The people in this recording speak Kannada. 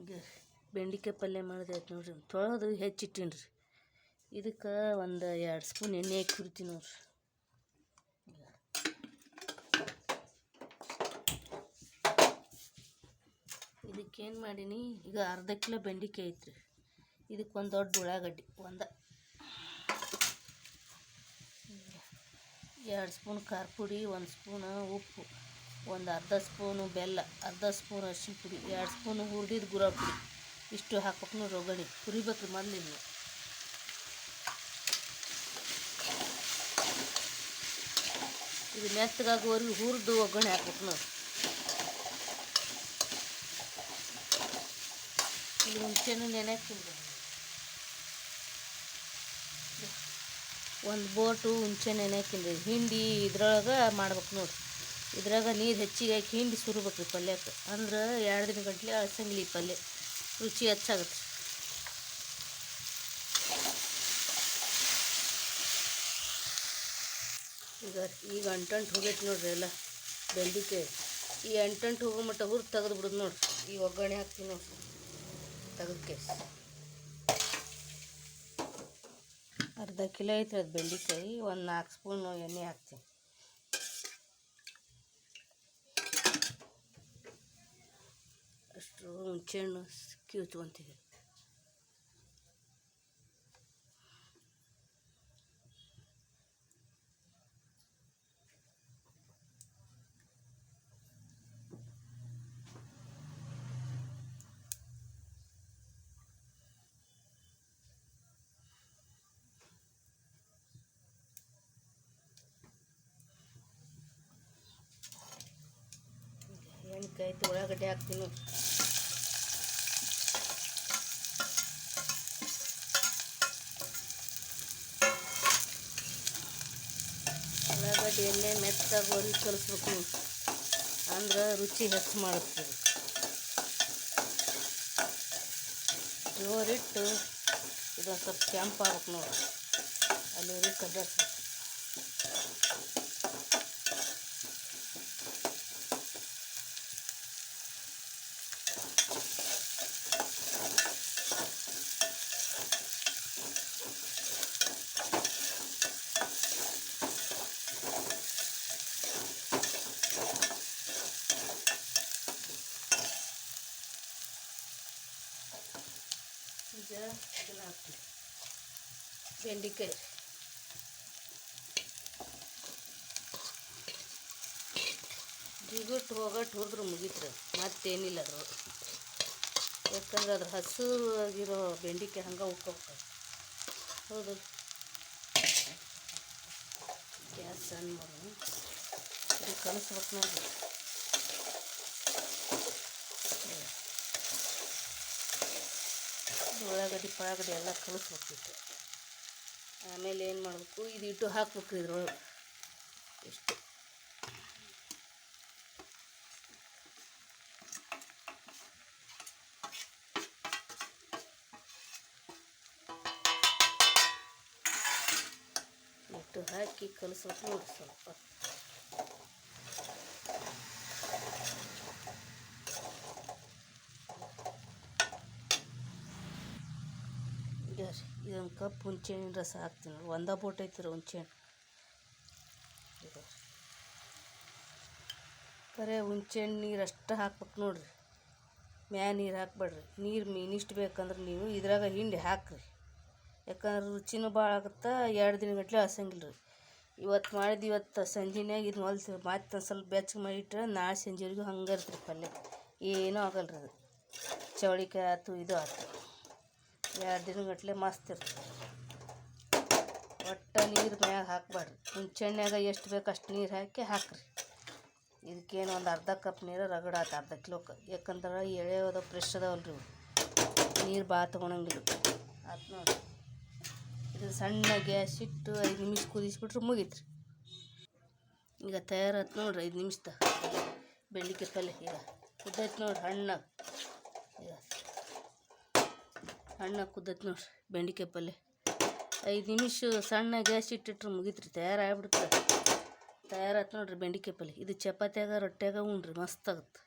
ಈಗ ಬೆಂಡಿಕಾಯಿ ಪಲ್ಯ ಮಾಡಿದೆ ಆಯ್ತು ನೋಡ್ರಿ. ತೊಳೆದು ಹೆಚ್ಚಿಟ್ಟೀನಿ ರೀ ಇದಕ್ಕೆ ಒಂದು ಎರಡು ಸ್ಪೂನ್ ಎಣ್ಣೆ ಹಾಕಿ ಹುರಿತೀನಿ ನೋಡ್ರಿ. ಇದಕ್ಕೇನು ಮಾಡೀನಿ? ಈಗ ಅರ್ಧ ಕಿಲೋ ಬೆಂಡಿಕಾಯಿ ಐತ್ರಿ. ಇದಕ್ಕೆ ಒಂದು ದೊಡ್ಡ ಉಳ್ಳಾಗಡ್ಡಿ, ಒಂದು ಎರಡು ಸ್ಪೂನ್ ಖಾರ ಪುಡಿ, ಒಂದು ಸ್ಪೂನ್ ಉಪ್ಪು. ಒಂದು ಅರ್ಧ ಸ್ಪೂನು ಬೆಲ್ಲ, ಅರ್ಧ ಸ್ಪೂನ್ ಅರಿಶಿನ ಪುಡಿ, ಎರಡು ಸ್ಪೂನು ಹುರಿದಿದ್ದು ಗುರ ಪುಡಿ. ಇಷ್ಟು ಹಾಕ್ಬೇಕು ನೋಡಿ ಒಗ್ಗರಣೆ ಹುರಿಬೇಕು ರೀ ಇದು ಮೆತ್ತಗಾಗುವವರೆಗೂ ಹುರಿದು ಒಗ್ಗರಣೆ ಹಾಕ್ಬೇಕು ನೋಡಿ ಇಲ್ಲಿ ಹುಣಸೆಹಣ್ಣು ನೆನೆ ಒಂದು ಬೋಟು ಹುಣಸೆ ನೆನೆಕಿನ್ರಿ ಹಿಂಡಿ ಇದ್ರೊಳಗೆ ಮಾಡ್ಬೇಕು ನೋಡ್ರಿ ಇದ್ರಾಗ ನೀರು ಹೆಚ್ಚಿಗೆ ಹಾಕಿ ಹಿಂಡಿ ಸುರ್ಬೇಕು ರೀ ಪಲ್ಯಕ್ಕೆ. ಅಂದ್ರೆ ಎರಡು ದಿನ ಗಂಟ್ಲೆ ಅಳಸಂಗಿಲ್ಲ ಈ ಪಲ್ಯ. ರುಚಿ ಹೆಚ್ಚಾಗತ್ತೆ. ಈಗ ಈಗ ಅಂಟಂಟು ಹೋಗೈತೆ ನೋಡ್ರಿ ಎಲ್ಲ ಬೆಂದಿಕೆ ಈ ಅಂಟಂಟು ಹೋಗೋ ಮಟ್ಟ ಹುರ್ ತೆಗೆದು ಬಿಡೋದು ನೋಡ್ರಿ. ಈ ಒಗ್ಗರಣೆ ಹಾಕ್ತೀನಿ ನೋಡ್ರಿ. ತೆಗೆದ್ಕೆ ಅರ್ಧ ಕಿಲೋ ಐತ್ರಿ ಅದು ಬೆಂಡೆಕಾಯಿ. ಒಂದು ನಾಲ್ಕು ಸ್ಪೂನು ಎಣ್ಣೆ ಹಾಕ್ತೀನಿ ಅಷ್ಟು ಹುಣಸೆಹಣ್ಣು ಎಣ್ಕಾಯ್ತು ಉಳ್ಳಾಗಡ್ಡೆ ಹಾಕ್ತೀನಿ ಉಳ್ಳಾಗಡ್ಡಿ ಎಣ್ಣೆ ಮೆತ್ತಾಗೋರಿ ಕಲಿಸ್ಬೇಕು ಅಂದ್ರೆ ರುಚಿ ಹೆಚ್ಚು ಮಾಡುತ್ತೆ. ಜೋರಿಟ್ಟು ಇದೊಂದು ಸ್ವಲ್ಪ ಕೆಂಪು ಆಗ್ಬೇಕು ನೋಡಿ ಅಲ್ಲಿ ಕದರ್ಸ್ಬೇಕು ಈಗ ಇದನ್ನ ಹಾಕ್ತೀನಿ ಬೆಂಡೆಕಾಯಿ ಜಿಗುಟ್ಟು ಹೋಗಟ್ಟು ಹುರಿದ್ರೆ ಮುಗೀತ್ರಿ. ಮತ್ತೇನಿಲ್ಲ ಅದ್ರ ಯಾಕಂದ್ರೆ ಅದ್ರ ಹಸಿರಾಗಿರೋ ಬೆಂಡೆಕಾಯಿ ಹಂಗೆ ಉಕ್ಕೋಬೇಕು ಹೌದು. ಗ್ಯಾಸ್ ಆನ್ ಮಾಡೋಣ. ಇದು ಕಲಿಸ್ಬೇಕು ನೋಡ್ರಿ ಉಳ್ಳಾಗಡ್ಡಿ, ಪಳಾಗಡ್ಡಿ ಎಲ್ಲ ಕಲಿಸ್ಬೇಕಿತ್ತು ಆಮೇಲೆ ಏನು ಮಾಡಬೇಕು, ಇದು ಇಟ್ಟು ಹಾಕ್ಬೇಕು ಇದ್ರೊಳಗೆ. ಇಷ್ಟು. ಇಟ್ಟು ಹಾಕಿ ಕಲಿಸ್ಬೇಕು ನೋಡಿ ಸ್ವಲ್ಪ. ಈಗ ಇದೊಂದು ಕಪ್ ಹುಣ್ಸೆಹಣ್ಣಿನ ರಸ ಹಾಕ್ತೀನಿ. ಒಂದೇ ಬೋಟ್ ಐತಿ ರೀ ಹುಣ್ಸೆಹಣ್ಣು ಇದು ಬರೀ ನೀರು ಅಷ್ಟು ಹಾಕ್ಬೇಕು ನೋಡ್ರಿ. ಮ್ಯಾ ನೀರು ಹಾಕ್ಬೇಡ್ರಿ. ನೀರು ಮೀನಿಷ್ಟು ಬೇಕಂದ್ರೆ ನೀವು ಇದ್ರಾಗ ಹಿಂಡಿ ಹಾಕ್ರಿ. ಯಾಕಂದ್ರೆ ರುಚಿನೂ ಭಾಳ ಆಗುತ್ತೆ, ಎರಡು ದಿನ ಗಟ್ಲೆ ಹಸಂಗಿಲ್ಲ ರೀ ಇವತ್ತು ಮಾಡಿದ್ದು ಇವತ್ತು ಸಂಜೆನಾಗ ಇದು ಹೊಲ್ಸಿ ಮತ್ತೆ ಒಂದು ಸ್ವಲ್ಪ ಬೆಚ್ಚಗೆ ಮಾಡಿಟ್ರೆ ನಾಳೆ ಸಂಜೆವರೆಗೂ ಹಂಗೆ ಇರ್ತೀರಿ ಪಲ್ಯ. ಏನೂ ಆಗಲ್ಲ ರೀ ಅದು. ಚೌಳಿಕಾಯಿ ಆಯ್ತು ಇದು ಆಯ್ತು ಎರಡು ದಿನಗಟ್ಲೆ ಮಸ್ತ್ ಇರ್ತದೆ. ಒಟ್ಟು ನೀರು ಮ್ಯಾಗ ಹಾಕ್ಬೇಡ್ರಿ ಹುಣ್ಸೆಹಣ್ಣ್ಯಾಗ ಎಷ್ಟು ಬೇಕು ಅಷ್ಟು ನೀರು ಹಾಕಿ ಹಾಕ್ರಿ. ಇದಕ್ಕೇನು ಒಂದು ಅರ್ಧ ಕಪ್ ನೀರು ರಗಡ ಅರ್ಧ ಕಿಲೋಕ್ಕೆ ಯಾಕಂದ್ರೆ ಎಳೆ ಅದಾವ ಫ್ರೆಶ್ ಅದಾವಲ್ಲ ರೀ ನೀರು ಭಾಳ ತೊಗೊಳಂಗಿಲ್ಲ ಆತು ನೋಡಿ ಇದು ಸಣ್ಣ ಗ್ಯಾಸ್ ಇಟ್ಟು ಐದು ನಿಮಿಷ ಕುದಿಸ್ಬಿಟ್ರೆ ಮುಗೀತು ಈಗ ತಯಾರಾತು ನೋಡ್ರಿ ಐದು ನಿಮಿಷದ. ಬೆಳ್ಳಿಗೆ ಪಲ್ಯ ಈಗ. ಕುದ್ದೈತೆ ನೋಡ್ರಿ ಹಣ್ಣಾಗ ಈಗ ಹಣ್ಣಾಗ ಕುದ್ದೈತೆ ನೋಡ್ರಿ ಬೆಂಡಿಕಾಯಿ ಪಲ್ಯ ಐದು ನಿಮಿಷ ಸಣ್ಣ ಗ್ಯಾಸ್ ಇಟ್ಟಿಟ್ರೆ ಮುಗೀತ್ರಿ ರೀ ತಯಾರಾಯ್ತು ನೋಡ್ರಿ ಬೆಂಡಿಕಾಯಿ ಪಲ್ಯ ಇದು ಚಪಾತ್ಯಾಗ, ರೊಟ್ಟಿಯಾಗ ಉಣ್ರಿ, ಮಸ್ತ್ ಆಗುತ್ತೆ.